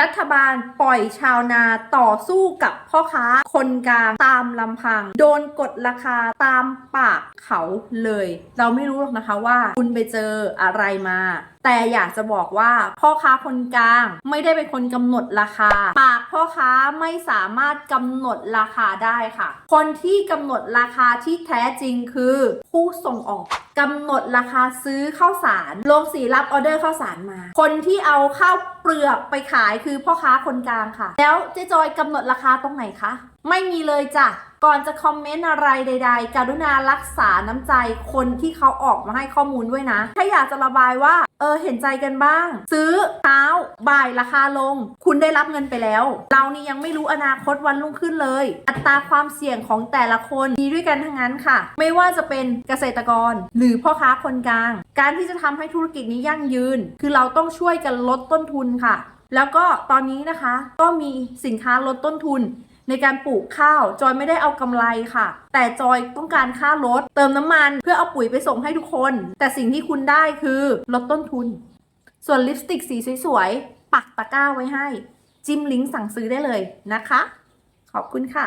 รัฐบาลปล่อยชาวนาต่อสู้กับพ่อค้าคนกลางตามลำพัง โดนกดราคาตามปากเขาเลย เราไม่รู้หรอกนะคะว่าคุณไปเจออะไรมา แต่อยากจะบอกว่าพ่อค้าคนกลางไม่ได้เป็นคนกำหนดราคา ปากพ่อค้าไม่สามารถกำหนดราคาได้ค่ะ คนที่กำหนดราคาที่แท้จริงคือผู้ส่งออกกำหนดราคาซื้อข้าวสารโรงสีรับออเดอร์ข้าวสารมา คนที่เอาข้าวเปลือกไปขายคือพ่อค้าคนกลางค่ะ แล้วเจ๊จอยกำหนดราคาตรงไหนคะ ไม่มีเลยจ้ะ ก่อนจะคอมเมนต์อะไรใด ๆ กรุณารักษาน้ำใจคนที่เขาออกมาให้ข้อมูลด้วยนะ ถ้าอยากจะระบายว่า เออเห็นใจกันบ้าง ซื้อเช้าบ่ายราคาลง คุณได้รับเงินไปแล้ว เรานี่ยังไม่รู้อนาคตวันรุ่งขึ้นเลย อัตราความเสี่ยงของแต่ละคนมีด้วยกันทั้งนั้นค่ะ ไม่ว่าจะเป็นเกษตรกร หรือพ่อค้าคนกลาง การที่จะทำให้ธุรกิจนี้ยั่งยืน คือเราต้องช่วยกันลดต้นทุนค่ะ แล้วก็ตอนนี้นะคะก็มีสินค้าลดต้นทุน ในการปลูกข้าว จอยไม่ได้เอากำไรค่ะ แต่จอยต้องการค่ารถ เติมน้ำมัน เพื่อเอาปุ๋ยไปส่งให้ทุกคน แต่สิ่งที่คุณได้คือลดต้นทุน ส่วนลิปสติกสีสวยๆ ปักตะกร้าไว้ให้ จิ้มลิงก์สั่งซื้อได้เลยนะคะ ขอบคุณค่ะ